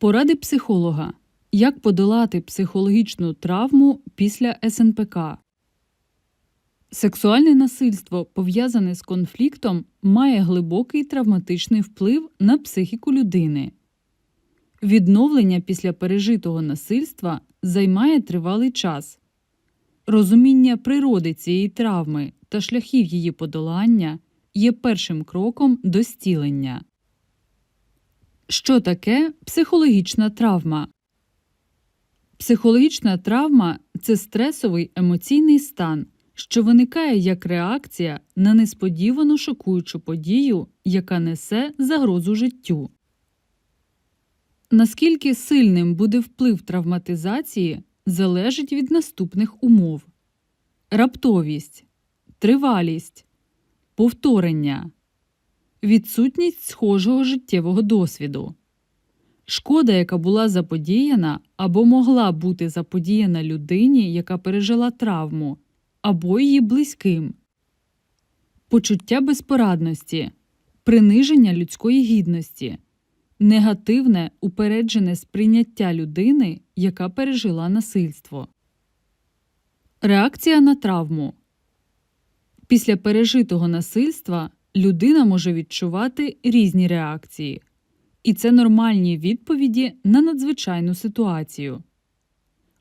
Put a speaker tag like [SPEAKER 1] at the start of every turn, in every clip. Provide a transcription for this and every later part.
[SPEAKER 1] Поради психолога. Як подолати психологічну травму після СНПК? Сексуальне насильство, пов'язане з конфліктом, має глибокий травматичний вплив на психіку людини. Відновлення після пережитого насильства займає тривалий час. Розуміння природи цієї травми та шляхів її подолання є першим кроком до зцілення. Що таке психологічна травма? Психологічна травма це стресовий емоційний стан, що виникає як реакція на несподівану шокуючу подію, яка несе загрозу життю. Наскільки сильним буде вплив травматизації, залежить від наступних умов: раптовість, тривалість, повторення, відсутність схожого життєвого досвіду. Шкода, яка була заподіяна або могла бути заподіяна людині, яка пережила травму, або її близьким, почуття безпорадності, приниження людської гідності, негативне упереджене сприйняття людини, яка пережила насильство. Реакція на травму після пережитого насильства людина може відчувати різні реакції. І це нормальні відповіді на надзвичайну ситуацію.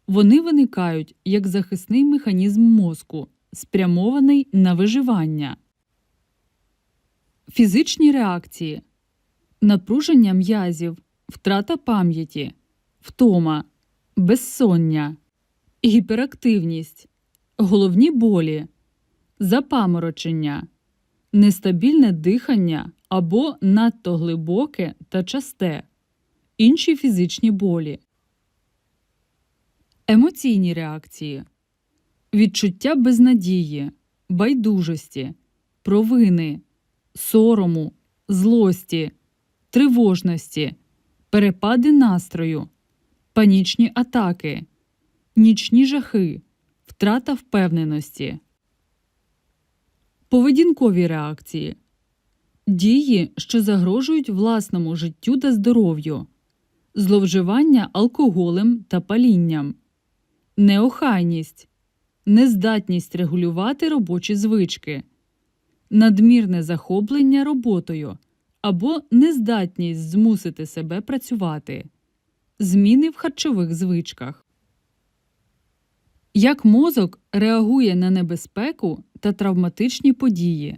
[SPEAKER 1] Вони виникають як захисний механізм мозку, спрямований на виживання. Фізичні реакції напруження м'язів, втрата пам'яті, втома, безсоння, гіперактивність, головні болі, запаморочення, нестабільне дихання або надто глибоке та часте, інші фізичні болі, емоційні реакції, відчуття безнадії, байдужості, провини, сорому, злості, тривожності, перепади настрою, панічні атаки, нічні жахи, втрата впевненості. Поведінкові реакції. Дії, що загрожують власному життю та здоров'ю, зловживання алкоголем та палінням, неохайність, нездатність регулювати робочі звички, надмірне захоплення роботою або нездатність змусити себе працювати, зміни в харчових звичках. Як мозок реагує на небезпеку та травматичні події?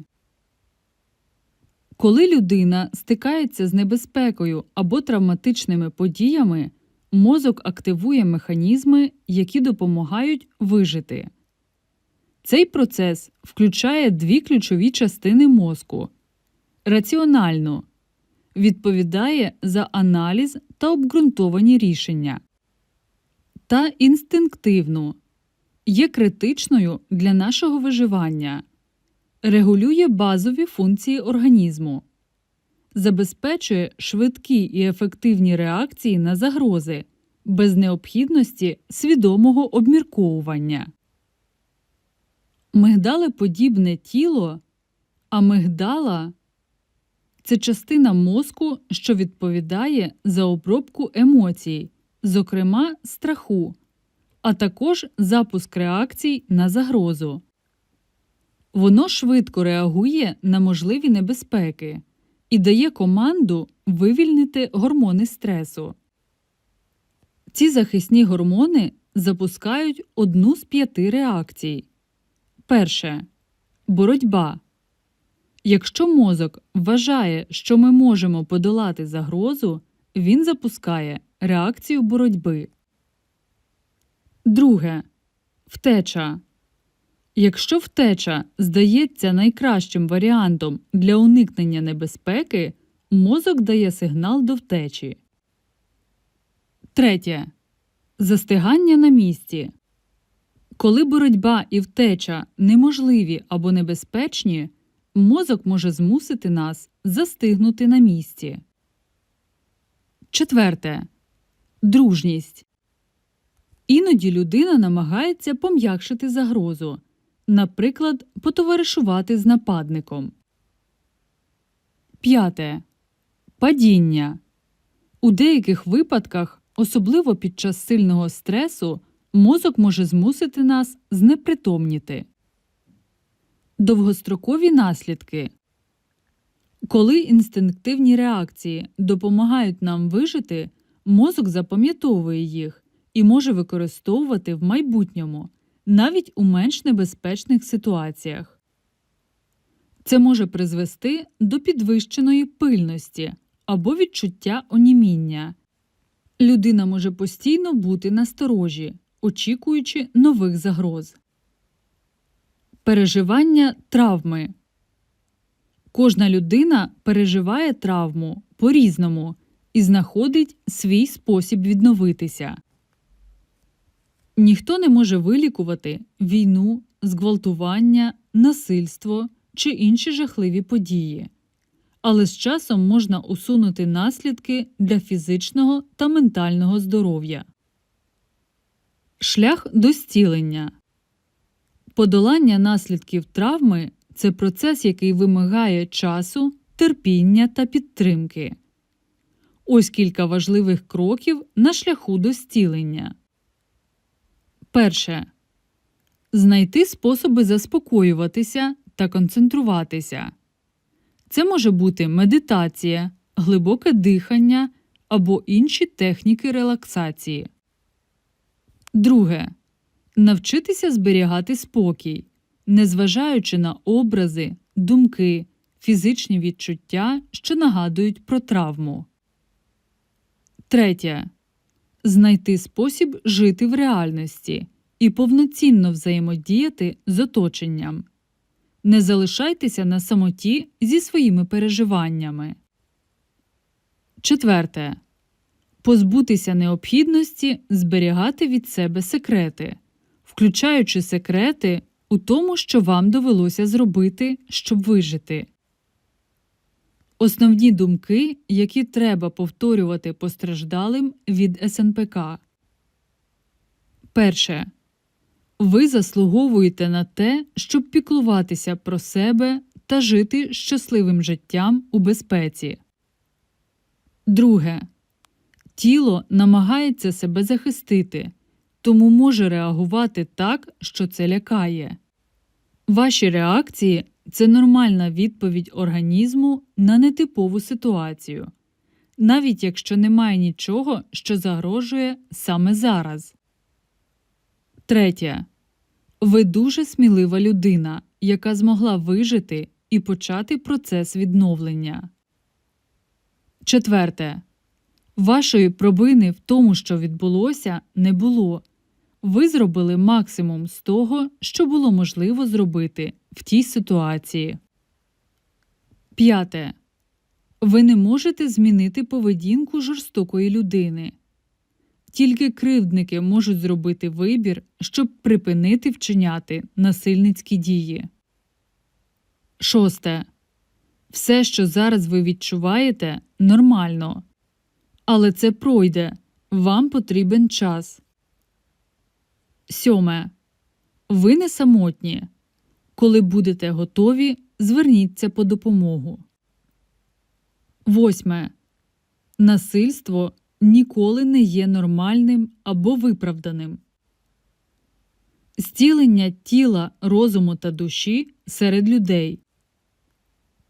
[SPEAKER 1] Коли людина стикається з небезпекою або травматичними подіями, мозок активує механізми, які допомагають вижити. Цей процес включає дві ключові частини мозку раціональну відповідає за аналіз та обґрунтовані рішення, та інстинктивну є критичною для нашого виживання регулює базові функції організму, забезпечує швидкі і ефективні реакції на загрози без необхідності свідомого обмірковування. Мигдалеподібне тіло, амигдала це частина мозку, що відповідає за обробку емоцій, зокрема страху, а також запуск реакцій на загрозу. Воно швидко реагує на можливі небезпеки і дає команду вивільнити гормони стресу. Ці захисні гормони запускають одну з п'яти реакцій. Перше боротьба. Якщо мозок вважає, що ми можемо подолати загрозу, він запускає реакцію боротьби. Друге втеча. Якщо втеча здається найкращим варіантом для уникнення небезпеки, мозок дає сигнал до втечі. Третє. Застигання на місці. Коли боротьба і втеча неможливі або небезпечні, мозок може змусити нас застигнути на місці. Четверте. Дружність. Іноді людина намагається пом'якшити загрозу, наприклад, потоваришувати з нападником. П'яте. Падіння. У деяких випадках, особливо під час сильного стресу, мозок може змусити нас знепритомніти. Довгострокові наслідки коли інстинктивні реакції допомагають нам вижити, мозок запам'ятовує їх і може використовувати в майбутньому, навіть у менш небезпечних ситуаціях. Це може призвести до підвищеної пильності або відчуття оніміння. Людина може постійно бути насторожі, очікуючи нових загроз. Переживання травми Кожна людина переживає травму по-різному і знаходить свій спосіб відновитися. Ніхто не може вилікувати війну, зґвалтування, насильство чи інші жахливі події, але з часом можна усунути наслідки для фізичного та ментального здоров'я. Шлях до зцілення подолання наслідків травми це процес, який вимагає часу, терпіння та підтримки. Ось кілька важливих кроків на шляху до зцілення. Перше. Знайти способи заспокоюватися та концентруватися. Це може бути медитація, глибоке дихання або інші техніки релаксації. Друге. Навчитися зберігати спокій незважаючи на образи, думки, фізичні відчуття, що нагадують про травму. Третє. Знайти спосіб жити в реальності і повноцінно взаємодіяти з оточенням. Не залишайтеся на самоті зі своїми переживаннями. Четверте. Позбутися необхідності зберігати від себе секрети, включаючи секрети у тому, що вам довелося зробити, щоб вижити. Основні думки, які треба повторювати постраждалим від СНПК. Перше. Ви заслуговуєте на те, щоб піклуватися про себе та жити щасливим життям у безпеці. Друге. Тіло намагається себе захистити тому може реагувати так, що це лякає. Ваші реакції це нормальна відповідь організму на нетипову ситуацію, навіть якщо немає нічого, що загрожує саме зараз. Третє. Ви дуже смілива людина, яка змогла вижити і почати процес відновлення. Четверте. Вашої пробини в тому, що відбулося, не було, ви зробили максимум з того, що було можливо зробити в тій ситуації. П'яте. Ви не можете змінити поведінку жорстокої людини. Тільки кривдники можуть зробити вибір, щоб припинити вчиняти насильницькі дії. Шосте. Все, що зараз ви відчуваєте, нормально. Але це пройде. Вам потрібен час. Сьоме. Ви не самотні. Коли будете готові, зверніться по допомогу. Восьме. Насильство ніколи не є нормальним або виправданим. Стілення тіла, розуму та душі серед людей.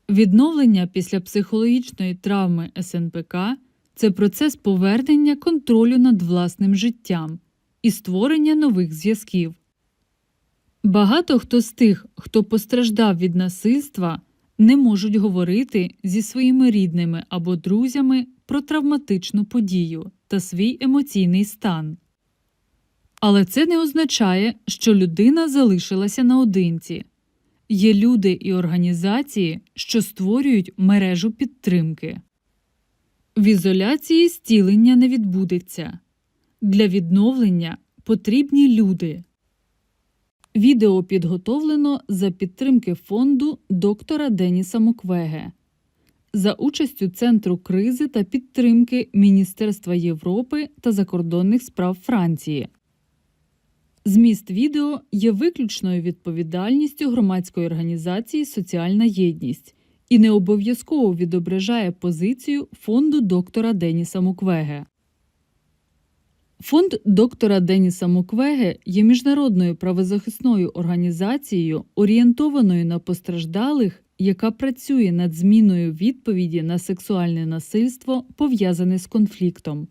[SPEAKER 1] Відновлення після психологічної травми СНПК це процес повернення контролю над власним життям і створення нових зв'язків. Багато хто з тих, хто постраждав від насильства, не можуть говорити зі своїми рідними або друзями про травматичну подію та свій емоційний стан. Але це не означає, що людина залишилася наодинці. Є люди і організації, що створюють мережу підтримки. В ізоляції стілення не відбудеться. Для відновлення потрібні люди. Відео підготовлено за підтримки фонду доктора Деніса Муквеге за участю Центру кризи та підтримки Міністерства Європи та закордонних справ Франції. Зміст відео є виключною відповідальністю громадської організації Соціальна єдність і не обов'язково відображає позицію фонду доктора Деніса Муквеге. Фонд доктора Деніса Муквеге є міжнародною правозахисною організацією, орієнтованою на постраждалих, яка працює над зміною відповіді на сексуальне насильство, пов'язане з конфліктом.